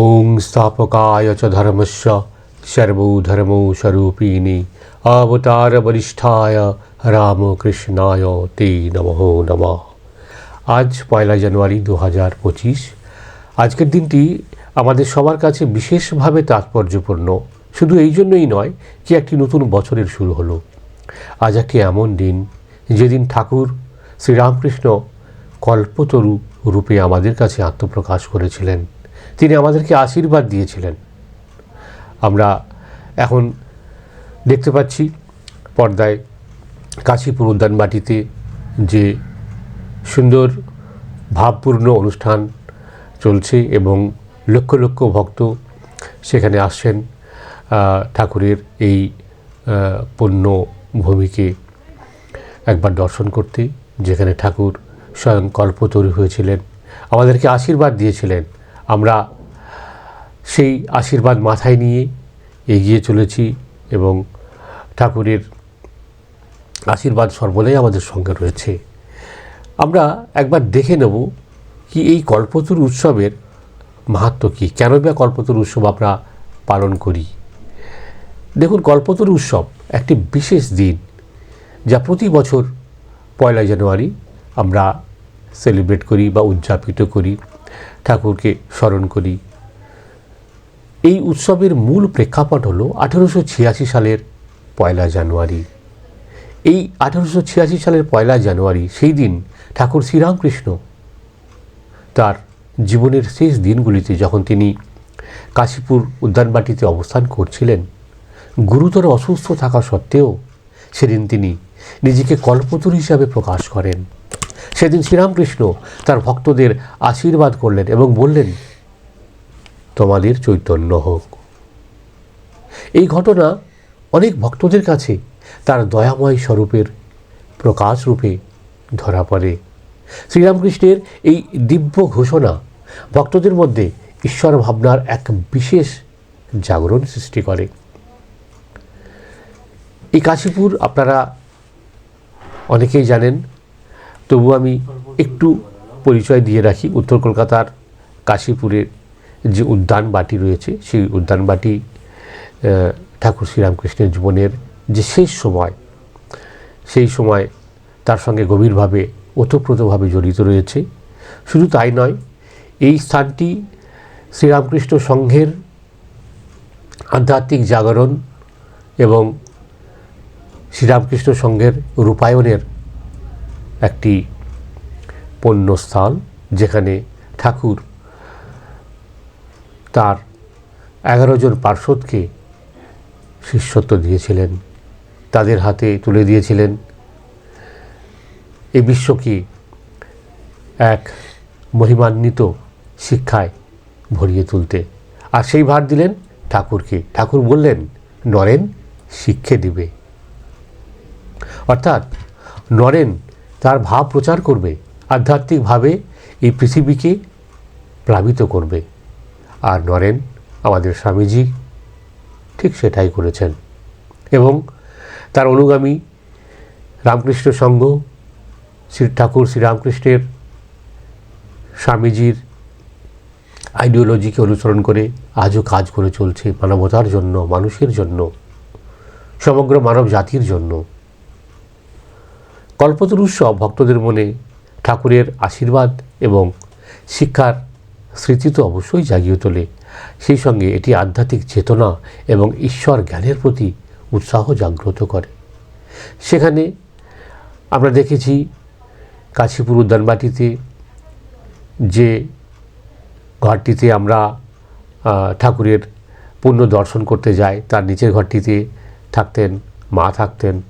ওং স্থাপকায় চ ধর্মস্য সর্বধর্মৌ স্বরূপিণী অবতার বরিষ্ঠায় রামকৃষ্ণায় তে নমঃ নমঃ আজ পয়লা জানুয়ারি দু হাজার পঁচিশ। আজকের দিনটি আমাদের সবার কাছে বিশেষভাবে তাৎপর্যপূর্ণ। শুধু এই জন্যই নয় যে একটি নতুন বছরের শুরু হলো। আজ একটি এমন দিন, যেদিন ঠাকুর শ্রীরামকৃষ্ণ কল্পতরু রূপে আমাদের কাছে আত্মপ্রকাশ করেছিলেন। তিনি আমাদেরকে আশীর্বাদ দিয়েছিলেন। আমরা এখন দেখতে পাচ্ছি পর্দায় কাশীপুর উদ্যান উদ্যানবাটিতে যে সুন্দর, ভাবপূর্ণ অনুষ্ঠান চলছে এবং লক্ষ লক্ষ ভক্ত সেখানে আসছেন ঠাকুরের এই পণ্য ভূমিকে একবার দর্শন করতে, যেখানে ঠাকুর স্বয়ং কল্পতরু হয়েছিলেন। আমাদেরকে আশীর্বাদ দিয়েছিলেন। আমরা সেই আশীর্বাদ মাথায় নিয়ে এগিয়ে চলেছি এবং ঠাকুরের আশীর্বাদ সর্বদাই আমাদের সঙ্গে রয়েছে। আমরা একবার দেখে নেব কি এই কল্পতরু উৎসবের মাহাত্ম কী? কেন বা কল্পতরু উৎসব আমরা পালন করি? দেখুন, কল্পতরু উৎসব একটি বিশেষ দিন যা প্রতি বছর পয়লা জানুয়ারি আমরা সেলিব্রেট করি বা উদযাপিত করি। ঠাকুরকে স্মরণ করি। এই উৎসবের মূল প্রেক্ষাপট হলো আঠেরোশো ছিয়াশি সালের পয়লা জানুয়ারি। এই আঠেরোশো ছিয়াশি সালের পয়লা জানুয়ারি সেই দিন ঠাকুর শ্রীরামকৃষ্ণ তার জীবনের শেষ দিনগুলিতে যখন তিনি কাশীপুর উদ্যানবাটিতে অবস্থান করছিলেন, গুরুতর অসুস্থ থাকা সত্ত্বেও সেদিন তিনি নিজেকে কল্পতরু হিসাবে প্রকাশ করেন। সেদিন শ্রীরামকৃষ্ণ তার ভক্তদের আশীর্বাদ করলেন এবং বললেন, তোমাদের চৈতন্য হোক। এই ঘটনা অনেক ভক্তদের কাছে তার দয়াময় স্বরূপের প্রকাশ রূপে ধরা পড়ে। শ্রীরামকৃষ্ণের এই দিব্য ঘোষণা ভক্তদের মধ্যে ঈশ্বর ভাবনার এক বিশেষ জাগরণ সৃষ্টি করে। এই কাশীপুর আপনারা অনেকেই জানেন তবু আমি একটু পরিচয় দিয়ে রাখি। উত্তর কলকাতার কাশীপুরের যে উদ্যান বাটি রয়েছে, সেই উদ্যান বাটি ঠাকুর শ্রীরামকৃষ্ণের জীবনের যে শেষ সময়, সেই সময় তার সঙ্গে গভীরভাবে, ওতপ্রোতভাবে জড়িত রয়েছে। শুধু তাই নয়, এই স্থানটি শ্রীরামকৃষ্ণ সংঘের আধ্যাত্মিক জাগরণ এবং শ্রীরামকৃষ্ণ সংঘের রূপায়ণের একটি পণ্যস্থল যেখানে ঠাকুর তার এগারো জন পার্শ্বদকে শিষ্যত্ব দিয়েছিলেন, তাদের হাতে তুলে দিয়েছিলেন। এই বিশ্বকে এক মহিমান্বিত শিক্ষায় ভরিয়ে তুলতে। আর সেই ভার দিলেন ঠাকুরকে। ঠাকুর বললেন, নরেন শিক্ষে দিবে। অর্থাৎ নরেন তার ভাব প্রচার করবে, আধ্যাত্মিকভাবে এই পৃথিবীকে প্লাবিত করবে। আর নরেন, আমাদের স্বামীজি, ঠিক সেটাই করেছেন। এবং তার অনুগামী রামকৃষ্ণ সংঘ, শ্রী ঠাকুর শ্রীরামকৃষ্ণের স্বামীজির আইডিওলজিকে অনুসরণ করে আজও কাজ করে চলছে মানবতার জন্য, মানুষের জন্য, সমগ্র মানব জাতির জন্য। কল্পতরু উৎসব ভক্তদের মনে ঠাকুরের আশীর্বাদ এবং শিক্ষার স্মৃতি তো অবশ্যই জাগিয়ে তোলে। সেই সঙ্গে এটি আধ্যাত্মিক চেতনা এবং ঈশ্বর জ্ঞানের প্রতি উৎসাহ জাগ্রত করে। সেখানে আমরা দেখেছি কাশীপুর উদ্যানবাটিতে যে ঘরটিতে আমরা ঠাকুরের পুণ্য দর্শন করতে যাই, তার নিচের ঘরটিতে থাকতেন, মা থাকতেন।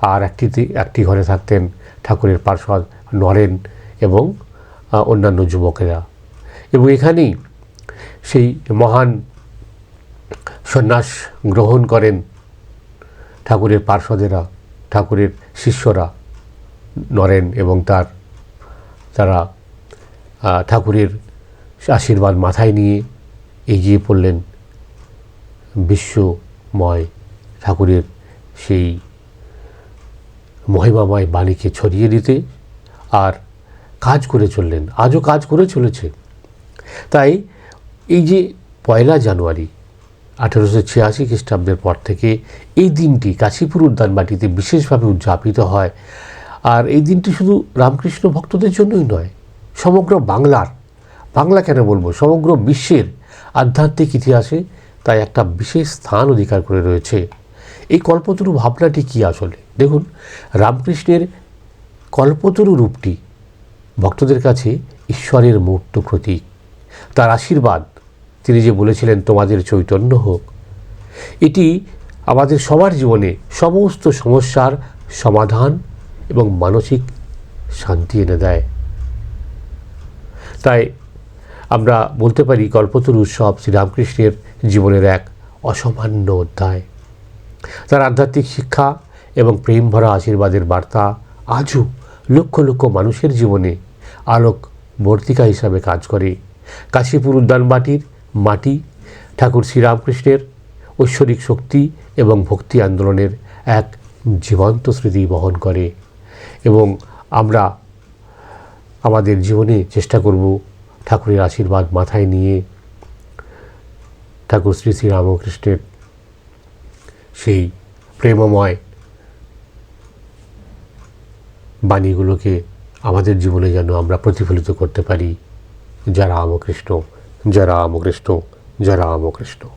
আর একটিতে একটি ঘরে থাকতেন ঠাকুরের পার্শ্বদ নরেন এবং অন্যান্য যুবকেরা। এবং এখানেই সেই মহান সন্ন্যাস গ্রহণ করেন ঠাকুরের পার্শ্বদেরা, ঠাকুরের শিষ্যরা, নরেন এবং তার, তারা ঠাকুরের আশীর্বাদ মাথায় নিয়ে এগিয়ে পড়লেন বিশ্বময় ঠাকুরের সেই মহিমাময় বাণীকে ছড়িয়ে দিতে আর কাজ করে চললেন, আজও কাজ করে চলেছে। তাই এই যে পয়লা জানুয়ারি আঠেরোশো ছিয়াশি খ্রিস্টাব্দের পর থেকে এই দিনটি কাশীপুর উদ্যানবাটিতে বিশেষভাবে উদযাপিত হয়। আর এই দিনটি শুধু রামকৃষ্ণ ভক্তদের জন্যই নয়, সমগ্র বাংলার, বাংলা কেন বলব? সমগ্র বিশ্বের আধ্যাত্মিক ইতিহাসে তাই একটা বিশেষ স্থান অধিকার করে রয়েছে। এই কল্পতরু ভাবনাটি কী আসলে? দেখুন, রামকৃষ্ণের কল্পতরু রূপটি ভক্তদের কাছে ঈশ্বরের মূর্ত প্রতীক। তার আশীর্বাদ, তিনি যে বলেছিলেন, তোমাদের চৈতন্য হোক। এটি আমাদের সবার জীবনে সমস্ত সমস্যার সমাধান এবং মানসিক শান্তি এনে দেয়। তাই আমরা বলতে পারি, কল্পতরু উৎসব শ্রীরামকৃষ্ণের জীবনের এক অসামান্য অধ্যায়। তার আধ্যাত্মিক শিক্ষা এবং প্রেম ভরা আশীর্বাদের বার্তা আজও লক্ষ লক্ষ মানুষের জীবনে আলোক বর্তিকা হিসাবে কাজ করে। কাশীপুর উদ্যানবাটির মাটি, ঠাকুর শ্রীরামকৃষ্ণের ঐশ্বরিক শক্তি এবং ভক্তি আন্দোলনের এক জীবন্ত স্মৃতি বহন করে এবং আমরা আমাদের জীবনে চেষ্টা করব ঠাকুরের আশীর্বাদ মাথায় নিয়ে। ঠাকুর শ্রী শ্রী রামকৃষ্ণের সেই প্রেমময় বাণীগুলোকে আমাদের জীবনে যেন আমরা প্রতিফলিত করতে পারি। যারা আমকৃষ্ট যারা আমকৃষ্ট যারা রামকৃষ্ণ।